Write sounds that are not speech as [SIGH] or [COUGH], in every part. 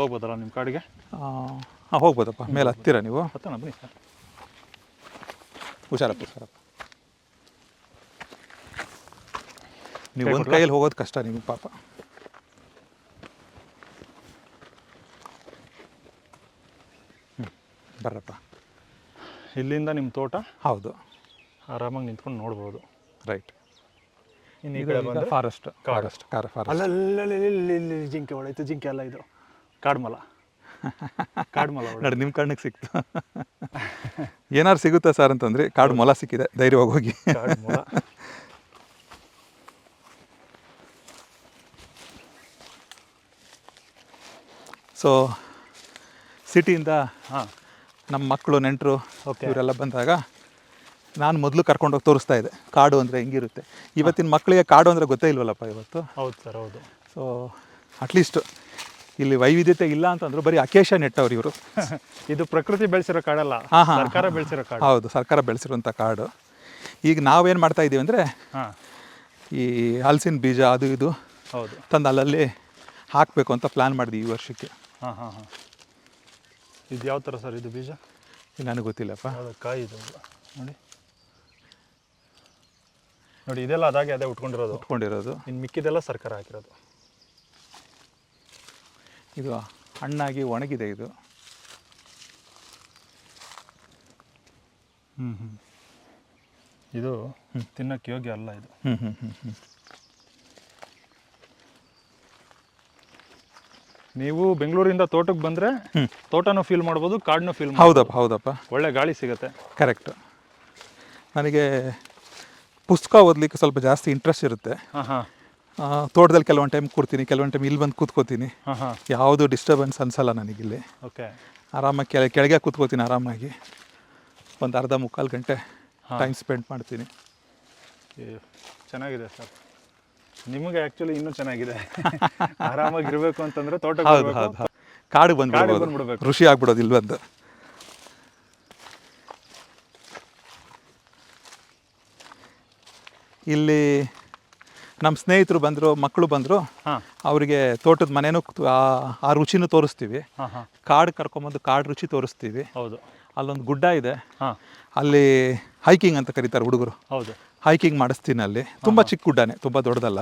ಹೋಗ್ಬೋದಲ್ಲ ನಿಮ್ಮ ಕಾಡಿಗೆ? ಹಾಂ ಹೋಗ್ಬೋದಪ್ಪ. ಮೇಲೆ ಹತ್ತಿರ ನೀವು. ಹತ್ತೋಣ ಬನ್ನಿ ಸರ್. ಹುಷಾರಪ್ಪ ಹುಷಾರಪ್ಪ. ನೀವು ಒಂದು ಕೈಯಲ್ಲಿ ಹೋಗೋದು ಕಷ್ಟ ನಿಮಗೆ ಪಾಪ. ಹ್ಞೂ ಬರ್ರಪ್ಪ. ಇಲ್ಲಿಂದ ನಿಮ್ಮ ತೋಟ? ಹೌದು. ಆರಾಮಾಗಿ ನಿಂತ್ಕೊಂಡು ನೋಡ್ಬೋದು. ರೈಟ್. ಇನ್ನು ಈ ಕಡೆ ಈಗ ಫಾರೆಸ್ಟ್ ಫಾರೆಸ್ಟ್ ಕಾರ ಫಾರೆಸ್ಟ್ ಅಲ್ಲಲ್ಲಿ ಜಿಂಕೆ ಹೊಡೆಯಿತು ಜಿಂಕೆ ಅಲ್ಲ ಇದು. ಕಾಡ್ಮಲ. ಕಾಡ್ಮಲ ನೋಡಿ ನಿಮ್ಮ ಕಣ್ಣಿಗೆ ಸಿಕ್ತು. ಏನಾರು ಸಿಗುತ್ತಾ ಸರ್ ಅಂತಂದ್ರೆ ಕಾಡು ಮೊಲ ಸಿಕ್ಕಿದೆ ಧೈರ್ಯವಾಗಿ ಹೋಗಿ. ಸೊ ಸಿಟಿಯಿಂದ ಹಾಂ. ನಮ್ಮ ಮಕ್ಕಳು ನೆಂಟರು. ಇವರೆಲ್ಲ ಬಂದಾಗ ನಾನು ಮೊದಲು ಕರ್ಕೊಂಡೋಗಿ ತೋರಿಸ್ತಾ ಇದ್ದೆ ಕಾಡು ಅಂದರೆ ಹೆಂಗಿರುತ್ತೆ. ಇವತ್ತಿನ ಮಕ್ಕಳಿಗೆ ಕಾಡು ಅಂದರೆ ಗೊತ್ತೇ ಇಲ್ವಲ್ಲಪ್ಪ ಇವತ್ತು? ಹೌದು ಸರ್ ಹೌದು. ಸೊ ಅಟ್ಲೀಸ್ಟ್ ಇಲ್ಲಿ ವೈವಿಧ್ಯತೆ ಇಲ್ಲ ಅಂತಂದ್ರು ಬರೀ ಅಕೇಶ ನೆಟ್ಟವ್ರು ಇವರು. [LAUGHS] ಇದು ಪ್ರಕೃತಿ ಬೆಳೆಸಿರೋ ಕಾಡಲ್ಲ ಹಾಂ ಹಾ, ಸರ್ಕಾರ ಬೆಳೆಸಿರೋ ಕಾಡು. ಹೌದು ಸರ್ಕಾರ ಬೆಳೆಸಿರುವಂಥ ಕಾಡು. ಈಗ ನಾವೇನು ಮಾಡ್ತಾ ಇದ್ದೀವಿ ಅಂದರೆ ಹಾಂ. ಈ ಹಲಸಿನ ಬೀಜ ಅದು ಇದು ಹೌದು. ತಂದು ಅಲ್ಲಲ್ಲಿ ಹಾಕಬೇಕು ಅಂತ ಪ್ಲ್ಯಾನ್ ಮಾಡಿದ್ವಿ ಈ ವರ್ಷಕ್ಕೆ. ಹಾಂ ಹಾಂ ಹಾಂ. ಇದು ಯಾವ ಥರ ಸರ್ ಇದು ಬೀಜ? ನನಗೆ ಗೊತ್ತಿಲ್ಲಪ್ಪ. ಕಾಯಿ ಇದು ನೋಡಿ. ನೋಡಿ ಇದೆಲ್ಲ ಅದಾಗೆ ಅದೇ ಉಟ್ಕೊಂಡಿರೋದು. ಉಟ್ಕೊಂಡಿರೋದು. ಇನ್ನು ಮಿಕ್ಕಿದೆಲ್ಲ ಸರ್ಕಾರ ಹಾಕಿರೋದು. ಇದು ಹಣ್ಣಾಗಿ ಒಣಗಿದೆ ಇದು. ಹ್ಞೂ ಹ್ಞೂ ಇದು ತಿನ್ನಕ್ಕೆ ಯೋಗ್ಯ ಅಲ್ಲ ಇದು. ಹ್ಞೂ ಹ್ಞೂ ಹ್ಞೂ ಹ್ಞೂ ನೀವು ಬೆಂಗಳೂರಿಂದ ತೋಟಕ್ಕೆ ಬಂದರೆ ತೋಟನೂ ಫೀಲ್ ಮಾಡ್ಬೋದು ಕಾಡನ್ನು ಫೀಲ್ ಹೌದಪ್ಪ ಹೌದಪ್ಪ. ಒಳ್ಳೆ ಗಾಳಿ ಸಿಗುತ್ತೆ. ಕರೆಕ್ಟ್ ನನಗೆ ಪುಸ್ತಕ ಓದಲಿಕ್ಕೆ ಸ್ವಲ್ಪ ಜಾಸ್ತಿ ಇಂಟ್ರೆಸ್ಟ್ ಇರುತ್ತೆ. ಹಾಂ ಹಾಂ. ತೋಟದಲ್ಲಿ ಕೆಲವೊಂದು ಟೈಮ್ ಕೂರ್ತೀನಿ ಕೆಲವೊಂದು ಟೈಮ್ ಇಲ್ಲಿ ಬಂದು ಕೂತ್ಕೋತೀನಿ. ಯಾವುದು ಡಿಸ್ಟರ್ಬೆನ್ಸ್ ಅನ್ಸಲ್ಲ ನನಗಿಲ್ಲಿ. ಓಕೆ ಆರಾಮಾಗಿ ಕೆಳ ಕೆಳಗೆ ಕೂತ್ಕೋತೀನಿ ಆರಾಮಾಗಿ. ಒಂದು ಅರ್ಧ ಮುಕ್ಕಾಲು ಗಂಟೆ ಟೈಮ್ ಸ್ಪೆಂಡ್ ಮಾಡ್ತೀನಿ. ಚೆನ್ನಾಗಿದೆ ಸರ್. ನಿಮಗೆ ಆ್ಯಕ್ಚುಲಿ ಇನ್ನೂ ಚೆನ್ನಾಗಿದೆ. [LAUGHS] ಆರಾಮಾಗಿ ಇರಬೇಕು ಅಂತಂದ್ರೆ ತೋಟಕ್ಕೆ ಹೌದು. ಹೌದು ಕಾಡು ಬಂದ್ಬಿಡ್ಬೇಕು. ಋಷಿ ಆಗ್ಬಿಡೋದು ಇಲ್ಲಿ ಬಂದು. ಇಲ್ಲಿ ನಮ್ಮ ಸ್ನೇಹಿತರು ಬಂದರು ಮಕ್ಕಳು ಬಂದರು ಅವರಿಗೆ ತೋಟದ ಮನೆಯೂ ಆ- ರುಚಿನೂ ತೋರಿಸ್ತೀವಿ. ಕಾಡು ಕರ್ಕೊಂಬಂದು ಕಾಡು ರುಚಿ ತೋರಿಸ್ತೀವಿ. ಹೌದು. ಅಲ್ಲೊಂದು ಗುಡ್ಡ ಇದೆ. ಹಾಂ. ಅಲ್ಲಿ ಹೈಕಿಂಗ್ ಅಂತ ಕರೀತಾರೆ ಹುಡುಗರು. ಹೌದು. ಹೈಕಿಂಗ್ ಮಾಡಿಸ್ತೀನಿ ಅಲ್ಲಿ. ತುಂಬ ಚಿಕ್ಕ ಗುಡ್ಡನೇ ತುಂಬ ದೊಡ್ಡದಲ್ಲ.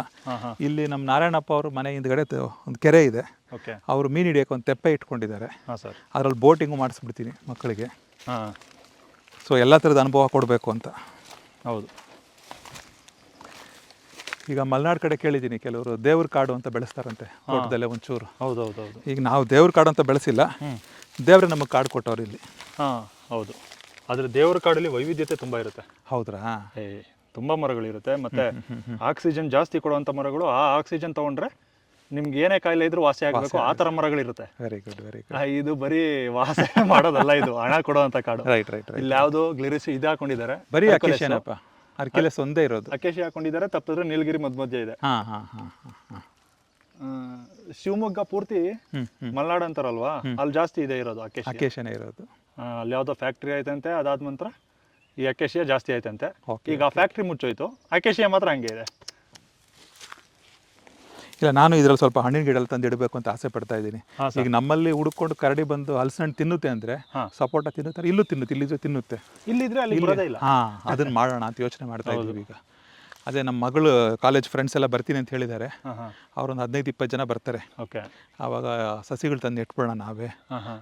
ಇಲ್ಲಿ ನಮ್ಮ ನಾರಾಯಣಪ್ಪ ಅವರು ಮನೆ ಹಿಂದ್ಗಡೆ ಒಂದು ಕೆರೆ ಇದೆ. ಓಕೆ. ಅವರು ಮೀನು ಹಿಡಿಯೋಕೆ ಒಂದು ತೆಪ್ಪೆ ಇಟ್ಕೊಂಡಿದ್ದಾರೆ. ಅದರಲ್ಲಿ ಬೋಟಿಂಗು ಮಾಡಿಸ್ಬಿಡ್ತೀನಿ ಮಕ್ಕಳಿಗೆ. ಹಾಂ. ಸೊ ಎಲ್ಲ ಥರದ ಅನುಭವ ಕೊಡಬೇಕು ಅಂತ. ಹೌದು. ಈಗ ಮಲೆನಾಡು ಕಡೆ ಕೇಳಿದ್ದೀನಿ ಕೆಲವರು ದೇವ್ರ ಕಾಡು ಅಂತ ಬೆಳೆಸ್ತಾರಂತೆ ತೋಟದಲ್ಲೇ ಒಂಚೂರು. ಹೌದು ಹೌದು ಹೌದು ಈಗ ನಾವು ದೇವ್ರ ಕಾಡು ಅಂತ ಬೆಳೆಸಿಲ್ಲ ದೇವ್ರೆ ನಮಗೆ ಕಾಡು ಕೊಟ್ಟವ್ರು ಇಲ್ಲಿ. ಹಾಂ ಹೌದು. ಆದರೆ ದೇವ್ರ ಕಾಡಲ್ಲಿ ವೈವಿಧ್ಯತೆ ತುಂಬ ಇರುತ್ತೆ. ಹೌದ್ರಾ? ಏ ತುಂಬ ಮರಗಳಿರುತ್ತೆ ಮತ್ತೆ ಆಕ್ಸಿಜನ್ ಜಾಸ್ತಿ ಕೊಡುವಂಥ ಮರಗಳು ಆ ಆಕ್ಸಿಜನ್ ತಗೊಂಡ್ರೆ ನಿಮ್ಗೆ ಏನೇ ಕಾಯಿಲೆ ಇದ್ರೂ ವಾಸಿ ಆಗಬೇಕು ಆ ಥರ ಮರಗಳಿರುತ್ತೆ. ವೆರಿ ಗುಡ್ ವೆರಿ ಗುಡ್ ಇದು ಬರೀ ವಾಸ ಮಾಡೋದಲ್ಲ ಇದು ಹಣ ಕೊಡುವಂಥ ಕಾಡು. ರೈಟ್ ರೈಟ್ ರೈಟ್ ಇಲ್ಲಿ ಯಾವುದು ಗ್ಲಿರಿಸಿ ಇದು ಹಾಕೊಂಡಿದ್ದಾರೆ. ಬರೀ ಅಕೇಶನಪ್ಪ. ಅರ್ಕಿಲೆಸ್ ಒಂದೇ ಇರೋದು. ಅಕೇಶಿ ಹಾಕೊಂಡಿದ್ದಾರೆ ತಪ್ಪಿದ್ರೆ ನೀಲಗಿರಿ ಮಧ್ಯ ಮಧ್ಯ ಇದೆ. ಹಾಂ ಹಾಂ ಹಾಂ ಹಾಂ ಹಾಂ. ಆ, ಶಿವಮೊಗ್ಗ ಪೂರ್ತಿ ಮಲ್ನಾಡ್ ಅಂತಾರಲ್ವಾ? ಅಲ್ಲಿ ಜಾಸ್ತಿ ಇದೆ ಇರೋದು ಅಕೇಶಿ. ಅಕೇಶನೇ ಇರೋದು. ಅಲ್ಲಿ ಯಾವುದೋ ಫ್ಯಾಕ್ಟ್ರಿ ಆಯ್ತಂತೆ ಅದಾದ ನಂತರ ಈ ಅಕೇಶಿಯ ಜಾಸ್ತಿ ಆಯ್ತಂತೆ. ಈಗ ಆ ಫ್ಯಾಕ್ಟ್ರಿ ಮುಚ್ಚೋಯ್ತು. ಅಕೇಶಿಯ ಮಾತ್ರ ಹಂಗೆ ಇದೆ. ಇಲ್ಲ ನಾನು ಇದ್ರಲ್ಲಿ ಸ್ವಲ್ಪ ಹಣ್ಣಿನ ಗಿಡ ತಂದು ಇಡಬೇಕು ಅಂತ ಆಸೆ ಪಡ್ತಾ ಇದ್ದೀನಿ. ಈಗ ನಮ್ಮಲ್ಲಿ ಹುಡುಕೊಂಡು ಕರಡಿ ಬಂದು ಹಲಸಿನ ಹಣ್ಣು ತಿನ್ನುತ್ತೆ ಅಂದ್ರೆ. ಸಪೋಟ ತಿನ್ನುತ್ತಾರೆ ಇಲ್ಲೂ ತಿನ್ನುತ್ತೆ ಇಲ್ಲಿದ್ರೆ ತಿನ್ನುತ್ತೆ. ಇಲ್ಲಿದ್ರೆ ಹಾಂ ಅದನ್ನ ಮಾಡೋಣ ಅಂತ ಯೋಚನೆ ಮಾಡ್ತಾ ಇದ್ದೀವಿ ಈಗ. ಅದೇ ನಮ್ಮ ಮಗಳು ಕಾಲೇಜ್ ಫ್ರೆಂಡ್ಸ್ ಎಲ್ಲ ಬರ್ತೀನಿ ಅಂತ ಹೇಳಿದ್ದಾರೆ. ಅವರೊಂದು ಹದಿನೈದು ಇಪ್ಪತ್ತು ಜನ ಬರ್ತಾರೆ. ಓಕೆ. ಆವಾಗ ಸಸಿಗಳು ತಂದು ಇಟ್ಬಿಡೋಣ ನಾವೇ.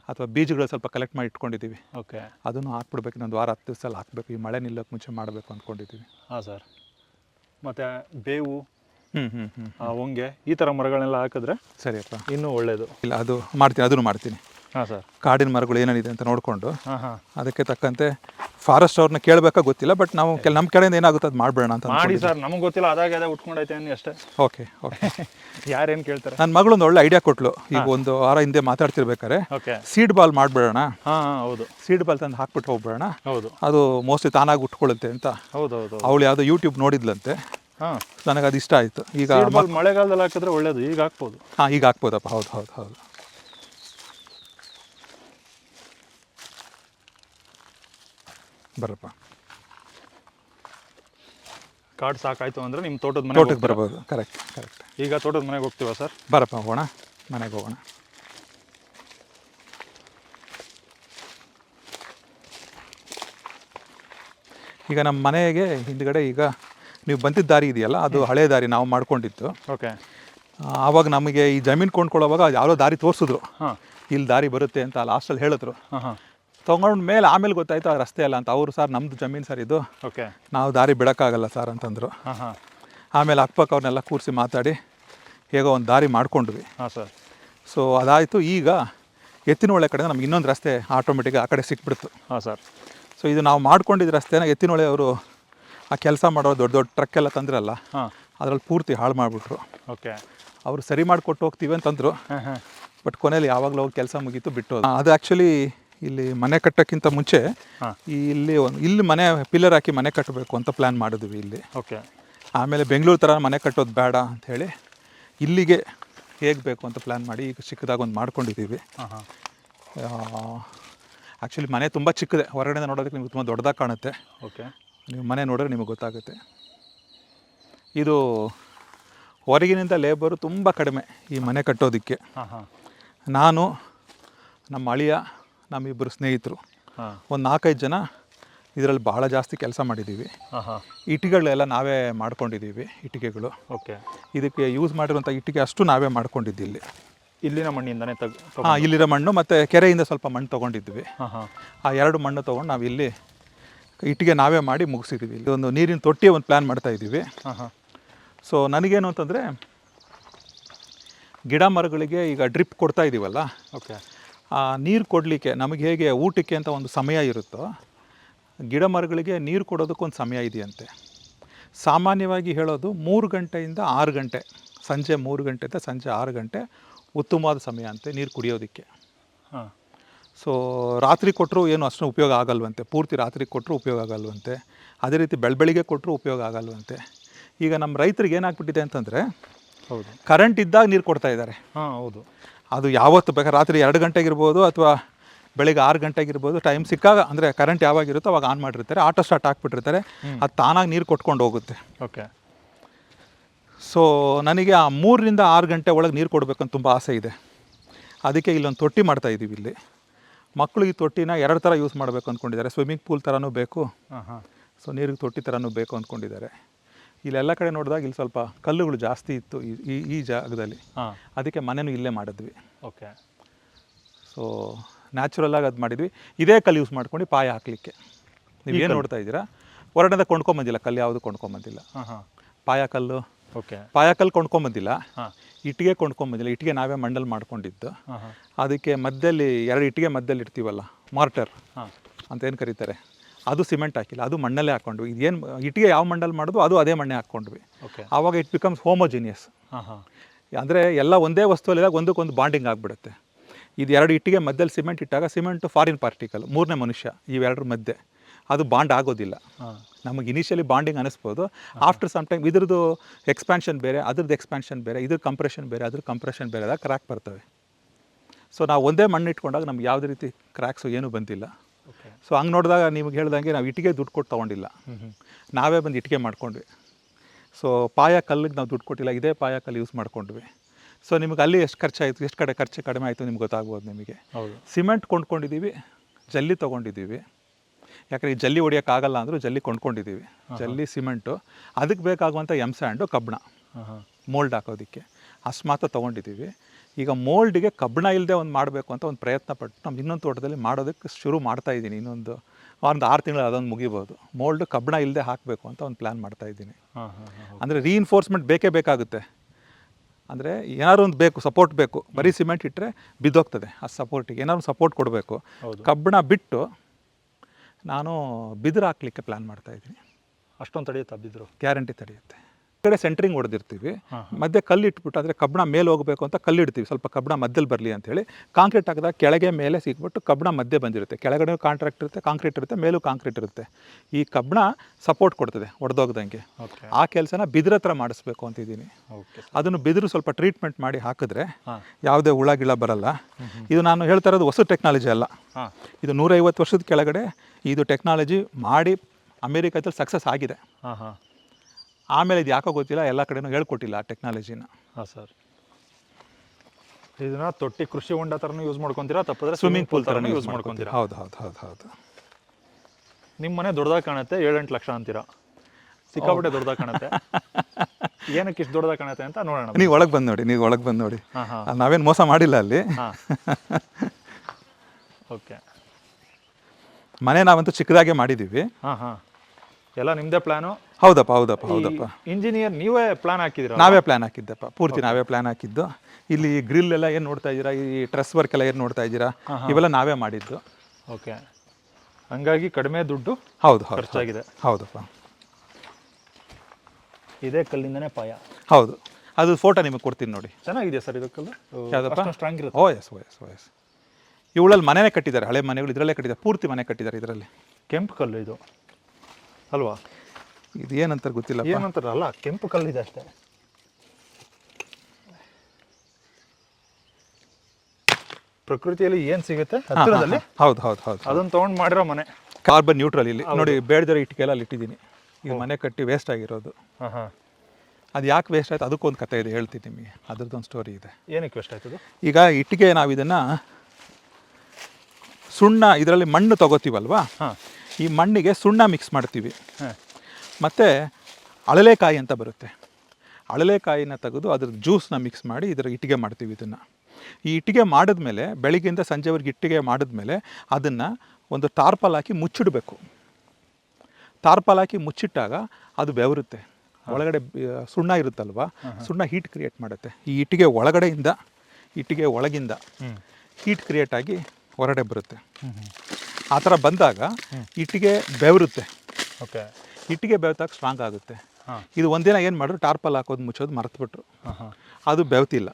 ಅಥವಾ ಬೀಜಗಳು ಸ್ವಲ್ಪ ಕಲೆಕ್ಟ್ ಮಾಡಿ ಇಟ್ಕೊಂಡಿದ್ದೀವಿ. ಓಕೆ. ಅದನ್ನು ಹಾಕ್ಬಿಡ್ಬೇಕು ಇನ್ನೊಂದು ವಾರ ಹತ್ತು ದಿವಸ ಹಾಕ್ಬೇಕು. ಈ ಮಳೆ ನಿಲ್ಲೋಕೆ ಮುಂಚೆ ಮಾಡಬೇಕು ಅಂದ್ಕೊಂಡಿದ್ದೀವಿ. ಹಾಂ ಸರ್. ಮತ್ತು ಬೇವು ಹೊಂಗೆ ಈ ಥರ ಮರಗಳನ್ನೆಲ್ಲ ಹಾಕಿದ್ರೆ ಸರಿಯಪ್ಪ ಇನ್ನೂ ಒಳ್ಳೆಯದು ಇಲ್ಲ ಅದು ಮಾಡ್ತೀನಿ ಅದನ್ನು ಮಾಡ್ತೀನಿ. ಹಾಂ ಸರ್. ಕಾಡಿನ ಮರಗಳು ಏನೇನಿದೆ ಅಂತ ನೋಡಿಕೊಂಡು ಅದಕ್ಕೆ ತಕ್ಕಂತೆ ಫಾರೆಸ್ಟ್ ಅವ್ರನ್ನ ಕೇಳಬೇಕಾ ಗೊತ್ತಿಲ್ಲ ಬಟ್ ನಾವು ಕೆಲ ನಮ್ಮ ಕಡೆಯಿಂದ ಏನಾಗುತ್ತೆ ಅದು ಮಾಡಬೇಡ ಅಂತ ಮಾಡಿ ಸರ್ ನಮಗೆ ಗೊತ್ತಿಲ್ಲ ಅದಾಗ ಅದೇ ಉಟ್ಕೊಂಡೈತೆ ಅನ್ನಿ ಅಷ್ಟೇ. Okay okay. [LAUGHS] ಯಾರೇನು ಕೇಳ್ತಾರೆ? ನನ್ನ ಮಗಳೊಂದು ಒಳ್ಳೆ ಐಡಿಯಾ ಕೊಟ್ಲು. ಈಗ ಒಂದು ವಾರ ಹಿಂದೆ ಮಾತಾಡ್ತಿರ್ಬೇಕಾರೆ ಓಕೆ. ಸೀಡ್ ಬಾಲ್ ಮಾಡಿಬಿಡೋಣ. ಹೌದು. ಸೀಡ್ ಬಾಲ್ ತಂದು ಹಾಕ್ಬಿಟ್ಟು ಹೋಗ್ಬಿಡೋಣ. ಹೌದು. ಅದು ಮೋಸ್ಟ್ಲಿ ತಾನಾಗಿ ಉಟ್ಕೊಳ್ಳುತ್ತೆ ಅಂತ. ಹೌದು ಹೌದು ಅವಳು ಯಾವುದೋ ಯೂಟ್ಯೂಬ್ ನೋಡಿದ್ಲಂತೆ. ನನಗೆ ಅದು ಇಷ್ಟ ಆಯ್ತು. ಈಗ ಮಳೆಗಾಲದಲ್ಲಿ ಹಾಕಿದ್ರೆ ಒಳ್ಳೇದು ಈಗ ಹಾಕ್ಬೋದು. ಹಾ ಈಗ ಹಾಕ್ಬೋದಪ್ಪ ಹೌದು ಹೌದು ಹೌದು. ಬರಪ್ಪ. ಕಾಡು ಸಾಕಾಯ್ತು ಅಂದ್ರೆ ನಿಮ್ಮ ತೋಟದ ಮನೆ ತೋಟಕ್ಕೆ ಬರ್ಬೋದು. ಕರೆಕ್ಟ್ ಕರೆಕ್ಟ್ ಈಗ ತೋಟದ ಮನೆಗೆ ಹೋಗ್ತೀವ ಸರ್? ಬರಪ್ಪ ಹೋಗೋಣ. ಮನೆಗೆ ಹೋಗೋಣ. ಈಗ ನಮ್ಮ ಮನೆಗೆ ಹಿಂದ್ಗಡೆ ಈಗ ನೀವು ಬಂದಿದ್ದ ದಾರಿ ಇದೆಯಲ್ಲ ಅದು ಹಳೆ ದಾರಿ ನಾವು ಮಾಡ್ಕೊಂಡಿತ್ತು. ಓಕೆ. ಆವಾಗ ನಮಗೆ ಈ ಜಮೀನು ಕೊಂಡ್ಕೊಳ್ಳೋವಾಗ ಯಾವುದೋ ದಾರಿ ತೋರಿಸಿದ್ರು. ಹಾಂ. ಇಲ್ಲಿ ದಾರಿ ಬರುತ್ತೆ ಅಂತ ಲಾಸ್ಟಲ್ಲಿ ಹೇಳಿದ್ರು. ಹಾಂ ಹಾಂ. ತೊಗೊಂಡ ಮೇಲೆ ಆಮೇಲೆ ಗೊತ್ತಾಯ್ತು ಆ ರಸ್ತೆ ಅಲ್ಲ ಅಂತ. ಅವರು ಸರ್ ನಮ್ಮದು ಜಮೀನು ಸರ್ ಇದು. ಓಕೆ. ನಾವು ದಾರಿ ಬಿಡೋಕ್ಕಾಗಲ್ಲ ಸರ್ ಅಂತಂದರು. ಹಾಂ ಹಾಂ. ಆಮೇಲೆ ಅಕ್ಕಪಕ್ಕ ಅವ್ರನ್ನೆಲ್ಲ ಕೂರಿಸಿ ಮಾತಾಡಿ ಹೇಗೋ ಒಂದು ದಾರಿ ಮಾಡ್ಕೊಂಡ್ವಿ. ಹಾಂ ಸರ್. ಸೊ ಅದಾಯಿತು. ಈಗ ಎತ್ತಿನ ಒಳ್ಳೆ ಕಡೆ ನಮ್ಗೆ ಇನ್ನೊಂದು ರಸ್ತೆ ಆಟೋಮೆಟಿಕ್ ಆ ಕಡೆ ಸಿಕ್ಬಿಡ್ತು. ಹಾಂ ಸರ್. ಸೊ ಇದು ನಾವು ಮಾಡ್ಕೊಂಡಿದ್ದ ರಸ್ತೆನ ಎತ್ತಿನೊಳೆ ಅವರು ಆ ಕೆಲಸ ಮಾಡೋ ದೊಡ್ಡ ದೊಡ್ಡ ಟ್ರಕ್ ಎಲ್ಲ ತಂದ್ರಲ್ಲ ಅದ್ರಲ್ಲಿ ಪೂರ್ತಿ ಹಾಳು ಮಾಡಿಬಿಟ್ರು. ಓಕೆ. ಅವರು ಸರಿ ಮಾಡಿಕೊಟ್ಟು ಹೋಗ್ತೀವಿ ಅಂತಂದರು. ಹಾಂ ಹಾಂ. ಬಟ್ ಕೊನೆಯಲ್ಲಿ ಯಾವಾಗಲೂ ಹೋಗಿ ಕೆಲಸ ಮುಗೀತು ಬಿಟ್ಟು. ಅದು ಆ್ಯಕ್ಚುಲಿ ಇಲ್ಲಿ ಮನೆ ಕಟ್ಟೋಕ್ಕಿಂತ ಮುಂಚೆ ಈ ಇಲ್ಲಿ ಒಂದು ಇಲ್ಲಿ ಮನೆ ಪಿಲ್ಲರ್ ಹಾಕಿ ಮನೆ ಕಟ್ಟಬೇಕು ಅಂತ ಪ್ಲ್ಯಾನ್ ಮಾಡಿದ್ವಿ ಇಲ್ಲಿ. ಓಕೆ. ಆಮೇಲೆ ಬೆಂಗಳೂರು ಥರ ಮನೆ ಕಟ್ಟೋದು ಬೇಡ ಅಂಥೇಳಿ ಇಲ್ಲಿಗೆ ಹೇಗೆ ಬೇಕು ಅಂತ ಪ್ಲ್ಯಾನ್ ಮಾಡಿ ಈಗ ಚಿಕ್ಕದಾಗಿ ಒಂದು ಮಾಡ್ಕೊಂಡಿದ್ದೀವಿ ಆ್ಯಕ್ಚುಲಿ ಮನೆ ತುಂಬ ಚಿಕ್ಕದೆ. ಹೊರಗಡೆ ನೋಡೋದಕ್ಕೆ ನಿಮ್ಗೆ ತುಂಬ ದೊಡ್ಡದಾಗಿ ಕಾಣುತ್ತೆ. ಓಕೆ. ನೀವು ಮನೆ ನೋಡಿದ್ರೆ ನಿಮಗೆ ಗೊತ್ತಾಗುತ್ತೆ. ಇದು ಹೊರಗಿನಿಂದ ಲೇಬರು ತುಂಬ ಕಡಿಮೆ ಈ ಮನೆ ಕಟ್ಟೋದಕ್ಕೆ. ಹಾಂ ಹಾಂ. ನಾನು ನಮ್ಮ ಅಳಿಯ ನಮ್ಮಿಬ್ಬರು ಸ್ನೇಹಿತರು ಹಾಂ. ಒಂದು ನಾಲ್ಕೈದು ಜನ ಇದರಲ್ಲಿ ಭಾಳ ಜಾಸ್ತಿ ಕೆಲಸ ಮಾಡಿದ್ದೀವಿ. ಹಾಂ ಹಾಂ. ಇಟ್ಟಿಗೆಗಳೆಲ್ಲ ನಾವೇ ಮಾಡ್ಕೊಂಡಿದ್ದೀವಿ ಇಟ್ಟಿಗೆಗಳು. ಓಕೆ. ಇದಕ್ಕೆ ಯೂಸ್ ಮಾಡಿರುವಂಥ ಇಟ್ಟಿಗೆ ಅಷ್ಟು ನಾವೇ ಮಾಡ್ಕೊಂಡಿದ್ದಿಲ್ಲಿ ಇಲ್ಲಿನ ಮಣ್ಣಿಂದನೇ ತಗ ಹಾಂ ಇಲ್ಲಿರೋ ಮಣ್ಣು ಮತ್ತು ಕೆರೆಯಿಂದ ಸ್ವಲ್ಪ ಮಣ್ಣು ತೊಗೊಂಡಿದ್ವಿ. ಹಾಂ ಹಾಂ. ಆ ಎರಡು ಮಣ್ಣು ತೊಗೊಂಡು ನಾವು ಇಲ್ಲಿ ಇಟ್ಟಿಗೆ ನಾವೇ ಮಾಡಿ ಮುಗಿಸಿದ್ದೀವಿ. ಇಲ್ಲಿ ಒಂದು ನೀರಿನ ತೊಟ್ಟಿ ಒಂದು ಪ್ಲ್ಯಾನ್ ಮಾಡ್ತಾ ಇದ್ದೀವಿ. ಹಾಂ ಹಾಂ. ಸೊ ನನಗೇನು ಅಂತಂದರೆ ಗಿಡ ಮರಗಳಿಗೆ ಈಗ ಡ್ರಿಪ್ ಕೊಡ್ತಾ ಇದ್ದೀವಲ್ಲ ಓಕೆ ಆ ನೀರು ಕೊಡಲಿಕ್ಕೆ ನಮಗೆ ಹೇಗೆ ಊಟಕ್ಕೆ ಅಂತ ಒಂದು ಸಮಯ ಇರುತ್ತೋ ಗಿಡ ಮರಗಳಿಗೆ ನೀರು ಕೊಡೋದಕ್ಕೊಂದು ಸಮಯ ಇದೆಯಂತೆ. ಸಾಮಾನ್ಯವಾಗಿ ಹೇಳೋದು ಮೂರು ಗಂಟೆಯಿಂದ ಆರು ಗಂಟೆ ಸಂಜೆ ಮೂರು ಗಂಟೆಯಿಂದ ಸಂಜೆ ಆರು ಗಂಟೆ ಉತ್ತಮವಾದ ಸಮಯ ಅಂತೆ ನೀರು ಕುಡಿಯೋದಕ್ಕೆ. ಹಾಂ. ಸೊ ರಾತ್ರಿ ಕೊಟ್ಟರು ಏನು ಅಷ್ಟು ಉಪಯೋಗ ಆಗಲ್ವಂತೆ. ಪೂರ್ತಿ ರಾತ್ರಿ ಕೊಟ್ಟರು ಉಪಯೋಗ ಆಗಲ್ವಂತೆ. ಅದೇ ರೀತಿ ಬೆಳಬೆಳಿಗ್ಗೆ ಕೊಟ್ಟರು ಉಪಯೋಗ ಆಗಲ್ವಂತೆ. ಈಗ ನಮ್ಮ ರೈತರಿಗೆ ಏನಾಗ್ಬಿಟ್ಟಿದೆ ಅಂತಂದರೆ ಹೌದು. ಕರೆಂಟ್ ಇದ್ದಾಗ ನೀರು ಕೊಡ್ತಾ ಇದ್ದಾರೆ. ಹಾಂ ಹೌದು. ಅದು ಯಾವತ್ತು ಬೇಕಾದ್ರೆ ರಾತ್ರಿ ಎರಡು ಗಂಟೆಗಿರ್ಬೋದು ಅಥವಾ ಬೆಳಿಗ್ಗೆ ಆರು ಗಂಟೆಗಿರ್ಬೋದು ಟೈಮ್ ಸಿಕ್ಕಾಗ ಅಂದರೆ ಕರೆಂಟ್ ಯಾವಾಗಿರುತ್ತೋ ಅವಾಗ ಆನ್ ಮಾಡಿರ್ತಾರೆ. ಆಟೋ ಸ್ಟಾರ್ಟ್ ಹಾಕ್ಬಿಟ್ಟಿರ್ತಾರೆ. ಅದು ತಾನಾಗಿ ನೀರು ಕೊಟ್ಕೊಂಡು ಹೋಗುತ್ತೆ. ಓಕೆ ಸೊ ನನಗೆ ಆ ಮೂರರಿಂದ ಆರು ಗಂಟೆ ಒಳಗೆ ನೀರು ಕೊಡಬೇಕಂತ ತುಂಬ ಆಸೆ ಇದೆ. ಅದಕ್ಕೆ ಇಲ್ಲೊಂದು ತೊಟ್ಟಿ ಮಾಡ್ತಾ ಇದ್ದೀವಿ ಇಲ್ಲಿ. ಮಕ್ಕಳು ಈ ತೊಟ್ಟಿನ ಎರಡು ಥರ ಯೂಸ್ ಮಾಡಬೇಕು ಅಂದ್ಕೊಂಡಿದ್ದಾರೆ. ಸ್ವಿಮ್ಮಿಂಗ್ ಪೂಲ್ ಥರನೂ ಬೇಕು. ಹಾಂ ಹಾಂ ಸೊ ನೀರಿಗೆ ತೊಟ್ಟಿ ಥರನೂ ಬೇಕು ಅಂದ್ಕೊಂಡಿದ್ದಾರೆ. ಇಲ್ಲೆಲ್ಲ ಕಡೆ ನೋಡಿದಾಗ ಇಲ್ಲಿ ಸ್ವಲ್ಪ ಕಲ್ಲುಗಳು ಜಾಸ್ತಿ ಇತ್ತು ಈ- ಈ ಜಾಗದಲ್ಲಿ. ಹಾಂ. ಅದಕ್ಕೆ ಮನೆಯೂ ಇಲ್ಲೇ ಮಾಡಿದ್ವಿ. ಓಕೆ. ಸೊ ನ್ಯಾಚುರಲ್ಲಾಗಿ ಅದು ಮಾಡಿದ್ವಿ. ಇದೇ ಕಲ್ಲು ಯೂಸ್ ಮಾಡ್ಕೊಂಡು ಪಾಯ ಹಾಕಲಿಕ್ಕೆ. ನೀವು ಏನು ನೋಡ್ತಾ ಇದ್ದೀರಾ? ಹೊರಗಡೆ ಕೊಂಡ್ಕೊಂಬಂದಿಲ್ಲ ಕಲ್ಲು ಯಾವುದು ಕೊಂಡ್ಕೊಂಬಂದಿಲ್ಲ ಹಾಂ ಹಾಂ ಪಾಯ ಕಲ್ಲು. ಓಕೆ. ಪಾಯ ಕಲ್ಲು ಕೊಂಡ್ಕೊಂಬಂದಿಲ್ಲ ಹಾಂ. ಇಟ್ಟಿಗೆ ಕೊಂಡ್ಕೊಂಬಂದಿಲ್ಲ ಇಟ್ಟಿಗೆ ನಾವೇ ಮಂಡಲ್ ಮಾಡ್ಕೊಂಡಿದ್ದು. ಅದಕ್ಕೆ ಮಧ್ಯದಲ್ಲಿ ಎರಡು ಇಟ್ಟಿಗೆ ಮಧ್ಯದಲ್ಲಿ ಇಡ್ತೀವಲ್ಲ ಮಾರ್ಟರ್ ಹಾಂ. ಅಂತ ಏನು ಕರೀತಾರೆ ಅದು ಸಿಮೆಂಟ್ ಹಾಕಿಲ್ಲ ಅದು ಮಣ್ಣಲ್ಲೇ ಹಾಕ್ಕೊಂಡ್ವಿ ಇದೇನು ಇಟ್ಟಿಗೆ ಯಾವ ಮಂಡಲ್ ಮಾಡೋದು ಅದು ಅದೇ ಮಣ್ಣೆ ಹಾಕ್ಕೊಂಡ್ವಿ ಓಕೆ ಆವಾಗ ಇಟ್ ಬಿಕಮ್ಸ್ ಹೋಮೋಜಿನಿಯಸ್ ಹಾಂ ಹಾಂ. ಅಂದರೆ ಎಲ್ಲ ಒಂದೇ ವಸ್ತುವಲ್ಲಿ ಒಂದಕ್ಕೊಂದು ಬಾಂಡಿಂಗ್ ಆಗಿಬಿಡುತ್ತೆ. ಇದು ಎರಡು ಇಟ್ಟಿಗೆ ಮಧ್ಯದಲ್ಲಿ ಸಿಮೆಂಟ್ ಇಟ್ಟಾಗ ಸಿಮೆಂಟು ಫಾರಿನ್ ಪಾರ್ಟಿಕಲ್ ಮೂರನೇ ಮನುಷ್ಯ ಇವೆರಡರ ಮಧ್ಯೆ. ಅದು ಬಾಂಡ್ ಆಗೋದಿಲ್ಲ. ಹಾಂ. ನಮಗೆ ಇನಿಷಿಯಲಿ ಬಾಂಡಿಂಗ್ ಅನಿಸ್ಬೋದು ಆಫ್ಟರ್ ಸಮ್ ಟೈಮ್ ಇದ್ರದ್ದು ಎಕ್ಸ್ಪ್ಯಾನ್ಷನ್ ಬೇರೆ ಅದ್ರದ್ದು ಎಕ್ಸ್ಪ್ಯಾನ್ಷನ್ ಬೇರೆ ಇದ್ರ ಕಂಪ್ರೆಷನ್ ಬೇರೆ ಅದ್ರ ಕಂಪ್ರೆಷನ್ ಬೇರೆ ಅದ ಕ್ರ್ಯಾಕ್ ಬರ್ತವೆ. ಸೊ ನಾವು ಒಂದೇ ಮಣ್ಣು ಇಟ್ಕೊಂಡಾಗ ನಮ್ಗೆ ಯಾವುದೇ ರೀತಿ ಕ್ರ್ಯಾಕ್ಸು ಏನೂ ಬಂದಿಲ್ಲ. ಸೊ ಹಂಗೆ ನೋಡಿದಾಗ ನಿಮ್ಗೆ ಹೇಳ್ದಂಗೆ ನಾವು ಇಟ್ಟಿಗೆ ದುಡ್ಡು ಕೊಟ್ಟು ತೊಗೊಂಡಿಲ್ಲ. ನಾವೇ ಬಂದು ಇಟ್ಟಿಗೆ ಮಾಡ್ಕೊಂಡ್ವಿ. ಸೊ ಪಾಯ ಕಲ್ಲಿಗೆ ನಾವು ದುಡ್ಡು ಕೊಟ್ಟಿಲ್ಲ ಇದೇ ಪಾಯ ಕಲ್ಲು ಯೂಸ್ ಮಾಡ್ಕೊಂಡ್ವಿ. ಸೊ ನಿಮಗೆ ಅಲ್ಲಿ ಎಷ್ಟು ಖರ್ಚಾಯಿತು ಎಷ್ಟು ಕಡೆ ಖರ್ಚು ಕಡಿಮೆ ಆಯಿತು ನಿಮ್ಗೆ ಗೊತ್ತಾಗ್ಬೋದು ನಿಮಗೆ. ಹೌದು. ಸಿಮೆಂಟ್ ಕೊಂಡ್ಕೊಂಡಿದ್ದೀವಿ ಜಲ್ಲಿ ತೊಗೊಂಡಿದ್ದೀವಿ. ಯಾಕಂದರೆ ಈ ಜಲ್ಲಿ ಹೊಡಿಯೋಕ್ಕಾಗಲ್ಲ ಅಂದರೂ ಜಲ್ಲಿ ಕೊಂಡ್ಕೊಂಡಿದ್ದೀವಿ. ಜಲ್ಲಿ ಸಿಮೆಂಟು. ಅದಕ್ಕೆ ಬೇಕಾಗುವಂಥ ಎಂ ಸ್ಯಾಂಡು ಕಬ್ಬಣ. ಮೋಲ್ಡ್ ಹಾಕೋದಕ್ಕೆ. ಅಷ್ಟು ಮಾತ್ರ ತೊಗೊಂಡಿದ್ದೀವಿ. ಈಗ ಮೋಲ್ಡಿಗೆ ಕಬ್ಬಣ ಇಲ್ಲದೆ ಒಂದು ಮಾಡಬೇಕು ಅಂತ ಒಂದು ಪ್ರಯತ್ನ ಪಟ್ಟು ನಮ್ಮ ಇನ್ನೊಂದು ತೋಟದಲ್ಲಿ ಮಾಡೋದಕ್ಕೆ ಶುರು ಮಾಡ್ತಾ ಇದ್ದೀನಿ. ಇನ್ನೊಂದು ಒಂದು ಆರು ತಿಂಗಳು ಅದೊಂದು ಮುಗಿಬೋದು. ಮೋಲ್ಡ್ ಕಬ್ಬಣ ಇಲ್ಲದೆ ಹಾಕಬೇಕು ಅಂತ ಒಂದು ಪ್ಲ್ಯಾನ್ ಮಾಡ್ತಾ ಇದ್ದೀನಿ. ಅಂದರೆ ರೀಇನ್ಫೋರ್ಸ್ಮೆಂಟ್ ಬೇಕೇ ಬೇಕಾಗುತ್ತೆ. ಅಂದರೆ ಏನಾದ್ರು ಒಂದು ಬೇಕು ಸಪೋರ್ಟ್ ಬೇಕು. ಬರೀ ಸಿಮೆಂಟ್ ಇಟ್ಟರೆ ಬಿದ್ದೋಗ್ತದೆ. ಆ ಸಪೋರ್ಟಿಗೆ ಏನಾದ್ರು ಸಪೋರ್ಟ್ ಕೊಡಬೇಕು. ಕಬ್ಬಣ ಬಿಟ್ಟು ನಾನು ಬಿದಿರು ಹಾಕ್ಲಿಕ್ಕೆ ಪ್ಲ್ಯಾನ್ ಮಾಡ್ತಾ ಇದ್ದೀನಿ. ಅಷ್ಟೊಂದು ತಡೆಯುತ್ತಾ ಬಿದಿರು? ಗ್ಯಾರಂಟಿ ತಡೆಯುತ್ತೆ. ಕಡೆ ಸೆಂಟ್ರಿಂಗ್ ಹೊಡೆದಿರ್ತೀವಿ. ಮಧ್ಯೆ ಕಲ್ಲು ಇಟ್ಬಿಟ್ಟು ಅಂದರೆ ಕಬ್ಬಣ ಮೇಲೆ ಹೋಗಬೇಕು ಅಂತ ಕಲ್ಲು ಇಡ್ತೀವಿ. ಸ್ವಲ್ಪ ಕಬ್ಬಣ ಮಧ್ಯದಲ್ಲಿ ಬರಲಿ ಅಂತೇಳಿ ಕಾಂಕ್ರೀಟ್ ಹಾಕಿದಾಗ ಕೆಳಗೆ ಮೇಲೆ ಸಿಕ್ಬಿಟ್ಟು ಕಬ್ಬಣ ಮಧ್ಯೆ ಬಂದಿರುತ್ತೆ. ಕೆಳಗಡೆ ಕಾಂಟ್ರಾಕ್ಟ್ ಇರುತ್ತೆ ಕಾಂಕ್ರೀಟ್ ಇರುತ್ತೆ ಮೇಲೂ ಕಾಂಕ್ರೀಟ್ ಇರುತ್ತೆ. ಈ ಕಬ್ಬಣ ಸಪೋರ್ಟ್ ಕೊಡ್ತದೆ ಒಡೆದೋಗ್ದಂಗೆ. ಆ ಕೆಲಸನ ಬಿದಿರ ಹತ್ರ ಮಾಡಿಸ್ಬೇಕು ಅಂತಿದ್ದೀನಿ ಅದನ್ನು ಬಿದಿರು ಸ್ವಲ್ಪ ಟ್ರೀಟ್ಮೆಂಟ್ ಮಾಡಿ ಹಾಕಿದ್ರೆ ಯಾವುದೇ ಹುಳ ಗಿಳ ಬರಲ್ಲ. ಇದು ನಾನು ಹೇಳ್ತಾ ಇರೋದು ಹೊಸ ಟೆಕ್ನಾಲಜಿ ಅಲ್ಲ. ಇದು ನೂರೈವತ್ತು ವರ್ಷದ ಕೆಳಗಡೆ ಇದು ಟೆಕ್ನಾಲಜಿ ಮಾಡಿ ಅಮೇರಿಕಾದಲ್ಲಿ ಸಕ್ಸಸ್ ಆಗಿದೆ. ಹಾಂ ಹಾಂ. ಆಮೇಲೆ ಇದು ಯಾಕೋ ಗೊತ್ತಿಲ್ಲ ಎಲ್ಲ ಕಡೆನೂ ಹೇಳ್ಕೊಟ್ಟಿಲ್ಲ ಆ ಟೆಕ್ನಾಲಜಿನ ಹಾಂ ಸರ್. ಇದನ್ನ ತೊಟ್ಟಿ ಕೃಷಿ ಹೊಂಡ ಥರನೂ ಯೂಸ್ ಮಾಡ್ಕೊತೀರಾ ತಪ್ಪಿದ್ರೆ ಸ್ವಿಮ್ಮಿಂಗ್ ಪೂಲ್ ಥರನೂ ಯೂಸ್ ಮಾಡ್ಕೊತೀರಾ? ಹೌದು ಹೌದು ಹೌದು ಹೌದು. ನಿಮ್ಮ ಮನೆ ದೊಡ್ಡದಾಗಿ ಕಾಣುತ್ತೆ ಏಳೆಂಟು ಲಕ್ಷ ಅಂತೀರಾ? ಸಿಕ್ಕಾಪಟ್ಟೆ ದೊಡ್ಡದಾಗಿ ಕಾಣುತ್ತೆ. [LAUGHS] ಏನಕ್ಕೆ ಇಷ್ಟು ದೊಡ್ಡದಾಗಿ ಕಾಣುತ್ತೆ ಅಂತ ನೋಡೋಣ ನೀವು ಒಳಗೆ ಬಂದು ನೋಡಿ ನೀವು ಒಳಗೆ ಬಂದು ನೋಡಿ. ನಾವೇನ್ ಮೋಸ ಮಾಡಿಲ್ಲ ಅಲ್ಲಿ. [LAUGHS] ಓಕೆ. ಮನೆ ನಾವಂತೂ ಚಿಕ್ಕದಾಗೆ ಮಾಡಿದ್ದೀವಿ ಹಾಂ ಹಾಂ. ಎಲ್ಲ ನಿಮ್ಮದೇ ಪ್ಲ್ಯಾನು ಹೌದಪ್ಪ ಹೌದಪ್ಪ ಹೌದಪ್ಪ. ಇಂಜಿನಿಯರ್ ನೀವೇ ಪ್ಲಾನ್ ಹಾಕಿದಿರ ನಾವೇ ಪ್ಲಾನ್ ಹಾಕಿದ್ದಪ್ಪ ಪೂರ್ತಿ ನಾವೇ ಪ್ಲಾನ್ ಹಾಕಿದ್ದು. ಇಲ್ಲಿ ಗ್ರಿಲ್ ಎಲ್ಲ ಏನು ನೋಡ್ತಾ ಇದ್ದೀರಾ? ಈ ಟ್ರೆಸ್ ವರ್ಕ್ ಎಲ್ಲ ಏನು ನೋಡ್ತಾ ಇದ್ದೀರಾ? ಇವೆಲ್ಲ ನಾವೇ ಮಾಡಿದ್ದು. ಓಕೆ ಹಂಗಾಗಿ ಕಡಿಮೆ ದುಡ್ಡು ಹೌದು ಖರ್ಚಾಗಿದೆ. ಹೌದಪ್ಪ. ಇದೇ ಕಲ್ಲಿಂದನೇ ಪಾಯ. ಹೌದು. ಅದು ಫೋಟೋ ನಿಮಗೆ ಕೊಡ್ತೀನಿ ನೋಡಿ. ಚೆನ್ನಾಗಿದೆ ಸರ್ ಇದು ಕಲ್ಲು? ಯಾವ್ದಪ್ಪ? ಸ್ಟ್ರಾಂಗ್ ಇರುತ್ತೆ? O S O S O S ಇವಳಲ್ಲಿ ಮನೆನೇ ಕಟ್ಟಿದ್ದಾರೆ ಹಳೆ ಮನೆಗಳು ಇದರಲ್ಲೇ ಕಟ್ಟಿದ್ದಾರೆ ಪೂರ್ತಿ ಮನೆ ಕಟ್ಟಿದ್ದಾರೆ ಇದರಲ್ಲಿ. ಕೆಂಪು ಕಲ್ಲು ಇದು. ಅಲ್ವಾ? ಇದು ಏನಂತ ಗೊತ್ತಿಲ್ಲ ಏನಂತಾರಲ್ಲ ಕೆಂಪು ಕಲ್ಲಿದೆ ಅಷ್ಟೇ. ಪ್ರಕೃತಿಯಲ್ಲಿ ಏನು ಸಿಗುತ್ತೆ? ಹತ್ತಿರದಲ್ಲಿ? ಹೌದು ಹೌದು ಹೌದು ಅದನ್ನ ತೊಗೊಂಡು ಮಾಡಿರೋ ಮನೆ. ಕಾರ್ಬನ್ ನ್ಯೂಟ್ರಲ್ ಇಲ್ಲಿ. ನೋಡಿ ಬೇಡದಿರೋ ಇಟ್ಟಿಗೆ ಎಲ್ಲ ಅಲ್ಲಿ ಇಟ್ಟಿದ್ದೀನಿ ಇದು ಮನೆ ಕಟ್ಟಿ ವೇಸ್ಟ್ ಆಗಿರೋದು. ಹಾಂ ಹಾಂ. ಅದು ಯಾಕೆ ವೇಸ್ಟ್ ಆಯ್ತು? ಅದಕ್ಕೊಂದು ಕತೆ ಇದೆ ಹೇಳ್ತೀನಿ ನಿಮಗೆ. ಅದ್ರದ್ದೊಂದು ಸ್ಟೋರಿ ಇದೆ. ಏನಕ್ಕೆ ವೇಸ್ಟ್ ಆಯ್ತದು ಈಗ ಇಟ್ಟಿಗೆ ನಾವು ಇದನ್ನು ಸುಣ್ಣ ಇದರಲ್ಲಿ ಮಣ್ಣು ತಗೋತೀವಲ್ವಾ? ಈ ಮಣ್ಣಿಗೆ ಸುಣ್ಣ ಮಿಕ್ಸ್ ಮಾಡ್ತೀವಿ. ಮತ್ತು ಅಳಲೆಕಾಯಿ ಅಂತ ಬರುತ್ತೆ. ಅಳಲೆಕಾಯಿನ ತೆಗೆದು ಅದ್ರ ಜ್ಯೂಸ್ನ ಮಿಕ್ಸ್ ಮಾಡಿ ಇದರ ಇಟ್ಟಿಗೆ ಮಾಡ್ತೀವಿ ಇದನ್ನು. ಈ ಇಟ್ಟಿಗೆ ಮಾಡಿದ್ಮೇಲೆ ಬೆಳಿಗ್ಗೆಯಿಂದ ಸಂಜೆವರೆಗೆ ಇಟ್ಟಿಗೆ ಮಾಡಿದ್ಮೇಲೆ ಅದನ್ನು ಒಂದು ಟಾರ್ಪಲ್ ಹಾಕಿ ಮುಚ್ಚಿಡಬೇಕು. ಟಾರ್ಪಲ್ ಹಾಕಿ ಮುಚ್ಚಿಟ್ಟಾಗ ಅದು ಬೆವರುತ್ತೆ. ಒಳಗಡೆ ಸುಣ್ಣ ಇರುತ್ತಲ್ವ? ಸುಣ್ಣ ಹೀಟ್ ಕ್ರಿಯೇಟ್ ಮಾಡುತ್ತೆ. ಈ ಇಟ್ಟಿಗೆ ಒಳಗಡೆಯಿಂದ ಇಟ್ಟಿಗೆ ಒಳಗಿಂದ ಹೀಟ್ ಕ್ರಿಯೇಟ್ ಆಗಿ ಹೊರಗಡೆ ಬರುತ್ತೆ. ಆ ಥರ ಬಂದಾಗ ಇಟ್ಟಿಗೆ ಬೆವರುತ್ತೆ. ಓಕೆ ಇಟ್ಟಿಗೆ ಬೆವ್ತಾಗ ಸ್ಟ್ರಾಂಗ್ ಆಗುತ್ತೆ. ಇದು ಒಂದಿನ ಏನು ಮಾಡಿದ್ರು ಟಾರ್ಪಲ್ ಹಾಕೋದು ಮುಚ್ಚೋದು ಮರೆತುಬಿಟ್ರು. ಅದು ಬೆವ್ತಿಲ್ಲ.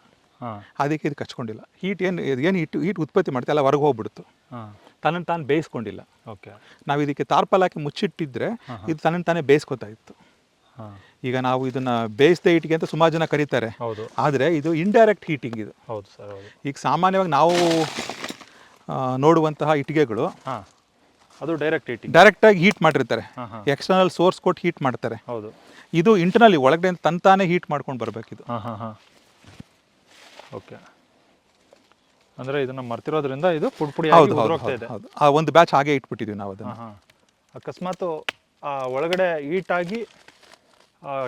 ಅದಕ್ಕೆ ಇದು ಕಚ್ಕೊಂಡಿಲ್ಲ. ಹೀಟ್ ಏನು ಏನು ಹಿಟ್ಟು ಹೀಟ್ ಉತ್ಪತ್ತಿ ಮಾಡುತ್ತೆ ಅಲ್ಲ ಹೊರಗೆ ಹೋಗ್ಬಿಡ್ತು. ತನ್ನ ತನ್ನನ್ನು ತಾನು ಬೇಯಿಸ್ಕೊಂಡಿಲ್ಲ. ಓಕೆ. ನಾವು ಇದಕ್ಕೆ ತಾರ್ಪಲ್ ಹಾಕಿ ಮುಚ್ಚಿಟ್ಟಿದ್ರೆ ಇದು ತನ್ನನ್ನು ತಾನೇ ಬೇಯಿಸ್ಕೊತಾ ಇತ್ತು. ಈಗ ನಾವು ಇದನ್ನು ಬೇಯಿಸದೆ ಇಟ್ಟಿಗೆ ಅಂತ ಸುಮಾರು ಜನ ಕರೀತಾರೆ. ಹೌದು. ಆದರೆ ಇದು ಇಂಡೈರೆಕ್ಟ್ ಹೀಟಿಂಗ್ ಇದು. ಹೌದು ಸರ್ ಈಗ ಸಾಮಾನ್ಯವಾಗಿ ನಾವು ನೋಡುವಂತಹ ಇಟ್ಟಿಗೆಗಳು ಅದು ಡೈರೆಕ್ಟ್ ಈಟಿಂಗ್ ಡೈರೆಕ್ಟಾಗಿ ಹೀಟ್ ಮಾಡಿರ್ತಾರೆ. ಎಕ್ಸ್ಟರ್ನಲ್ ಸೋರ್ಸ್ ಕೊಟ್ಟು ಹೀಟ್ ಮಾಡ್ತಾರೆ. ಹೌದು. ಇದು ಇಂಟರ್ನಲಿ ಒಳಗಡೆ ತಂತಾನೆ ಹೀಟ್ ಮಾಡ್ಕೊಂಡು ಬರಬೇಕಿದು ಹಾಂ ಹಾಂ ಹಾಂ. ಓಕೆ ಅಂದರೆ ಇದನ್ನು ಮರ್ತಿರೋದ್ರಿಂದ ಇದು ಪುಡಿ ಪುಡಿ ಹೌದು ಹೌದು ಇದೆ. ಹೌದು. ಆ ಒಂದು ಬ್ಯಾಚ್ ಹಾಗೆ ಇಟ್ಬಿಟ್ಟಿದ್ದೀವಿ ನಾವು ಅದನ್ನು. ಹಾಂ ಅಕಸ್ಮಾತ್ ಆ ಒಳಗಡೆ ಹೀಟಾಗಿ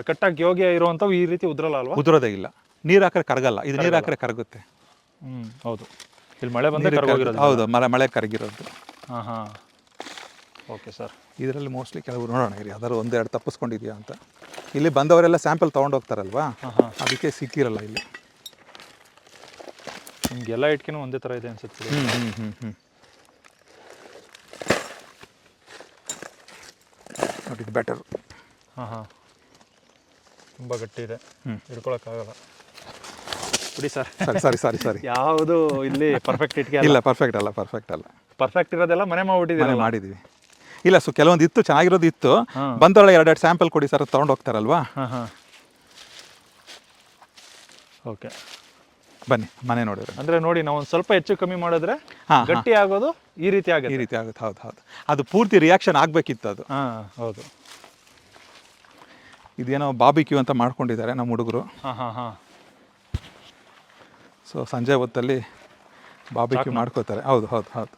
ಕಟ್ಟಾಗಿ ಯೋಗ್ಯ ಇರುವಂಥವು ಈ ರೀತಿ ಉದ್ರಲ್ಲ ಅಲ್ವಾ ಉದುರೋದೇ ಇಲ್ಲ. ನೀರು ಹಾಕ್ರೆ ಕರಗಲ್ಲ. ಇದು ನೀರು ಹಾಕ್ರೆ ಕರಗುತ್ತೆ. ಹ್ಞೂ ಹೌದು. ಇಲ್ಲಿ ಮಳೆ ಬಂದರೆ ಹೌದು ಮಳೆ ಮಳೆ ಕರಗಿರೋದು. ಹಾಂ ಹಾಂ. ಓಕೆ ಸರ್ ಇದರಲ್ಲಿ ಮೋಸ್ಟ್ಲಿ ಕೆಲವರು ನೋಡೋಣ ಇರಿ. ಯಾವ್ದಾದ್ರು ಒಂದೆರಡು ತಪ್ಪಿಸ್ಕೊಂಡಿದ್ಯಾ ಅಂತ. ಇಲ್ಲಿ ಬಂದವರೆಲ್ಲ ಸ್ಯಾಂಪಲ್ ತೊಗೊಂಡೋಗ್ತಾರಲ್ವಾ? ಹಾಂ ಹಾಂ ಅದಕ್ಕೆ ಸಿಕ್ಕಿರಲ್ಲ ಇಲ್ಲಿ. ನಿಮ್ಗೆಲ್ಲ ಇಟ್ಕಿನೂ ಒಂದೇ ಥರ ಇದೆ ಅನ್ಸುತ್ತೆ ಹ್ಞೂ ಹ್ಞೂ ಹ್ಞೂ ಹ್ಞೂ ನೋಡಿ ಇದು ಬೆಟರ್ ಹಾಂ ಹಾಂ ತುಂಬ ಗಟ್ಟಿ ಇದೆ. ಹ್ಞೂ ಹಿಡ್ಕೊಳಕ್ಕಾಗಲ್ಲ. ಬಿಡಿ ಸರ್ ಸರಿ ಸರಿ ಸಾರಿ ಸಾರಿ. [LAUGHS] ಯಾವುದು ಇಲ್ಲಿ ಪರ್ಫೆಕ್ಟ್ ಇಟ್ಕೆ ಇಲ್ಲ ಪರ್ಫೆಕ್ಟ್ ಅಲ್ಲ ಪರ್ಫೆಕ್ಟ್ ಅಲ್ಲ. ಪರ್ಫೆಕ್ಟ್ ಇರೋದೆಲ್ಲ ಮನೆ ಮಾಡ್ಬಿಟ್ಟಿದ್ದೀರಲ್ಲ. ಮಾಡಿದ್ದೀವಿ. ಇಲ್ಲ ಸೊ ಕೆಲವೊಂದು ಇತ್ತು ಚೆನ್ನಾಗಿರೋದು ಇತ್ತು. ಬಂದವಳೆ ಎರಡೆರಡು ಸ್ಯಾಂಪಲ್ ಕೊಡಿ ಸರ್ ತೊಗೊಂಡು ಹೋಗ್ತಾರಲ್ವಾ? ಓಕೆ ಬನ್ನಿ ಮನೆ ನೋಡಿದ್ರೆ. ಅಂದ್ರೆ ನೋಡಿ ನಾವು ಒಂದು ಸ್ವಲ್ಪ ಹೆಚ್ಚು ಕಮ್ಮಿ ಮಾಡಿದ್ರೆ ಗಟ್ಟಿ ಆಗೋದು ಈ ರೀತಿ ಆಗುತ್ತೆ. ಈ ರೀತಿ ಆಗುತ್ತೆ ಹೌದು ಹೌದು. ಅದು ಪೂರ್ತಿ ರಿಯಾಕ್ಷನ್ ಆಗಬೇಕಿತ್ತು ಅದು. ಹೌದು. ಇದೇನೋ ಬಾಬಿಕ್ಯೂ ಅಂತ ಮಾಡ್ಕೊಂಡಿದ್ದಾರೆ ನಮ್ಮ ಹುಡುಗರು. ಸೊ ಸಂಜೆ ಹೊತ್ತಲ್ಲಿ ಬಾಬಿಕ್ಯೂ ಮಾಡ್ಕೋತಾರೆ ಹೌದು ಹೌದು ಹೌದು.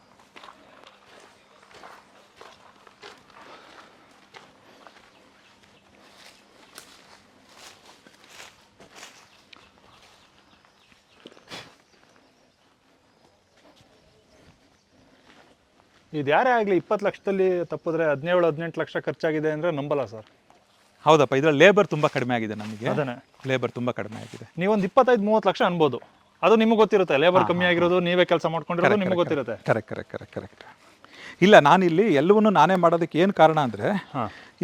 ಇದು ಯಾರೇ ಆಗಲಿ ಇಪ್ಪತ್ತು ಲಕ್ಷದಲ್ಲಿ ತಪ್ಪಿದ್ರೆ ಹದಿನೇಳು ಹದಿನೆಂಟು ಲಕ್ಷ ಖರ್ಚಾಗಿದೆ ಅಂದರೆ ನಂಬಲ್ಲ ಸರ್. ಹೌದಪ್ಪ ಇದರಲ್ಲಿ ಲೇಬರ್ ತುಂಬ ಕಡಿಮೆ ಆಗಿದೆ ನಮಗೆ. ಅದನ್ನೇ. ಲೇಬರ್ ತುಂಬ ಕಡಿಮೆ ಆಗಿದೆ. ನೀವೊಂದು ಇಪ್ಪತ್ತೈದು ಮೂವತ್ತು ಲಕ್ಷ ಅನ್ಬೋದು. ಅದು ನಿಮಗೆ ಗೊತ್ತಿರುತ್ತೆ ಲೇಬರ್ ಕಮ್ಮಿ ಆಗಿರೋದು ನೀವೇ ಕೆಲಸ ಮಾಡ್ಕೊಂಡಿರೋದು ನಿಮಗೆ ಗೊತ್ತಿರುತ್ತೆ. ಕರೆಕ್ಟ್ ಕರೆಕ್ಟ್ ಕರೆಕ್ಟ್ ಕರೆಕ್ಟ್ ಇಲ್ಲ ನಾನಿಲ್ಲಿ ಎಲ್ಲವನ್ನೂ ನಾನೇ ಮಾಡೋದಕ್ಕೆ ಏನು ಕಾರಣ ಅಂದರೆ ಹಾಂ.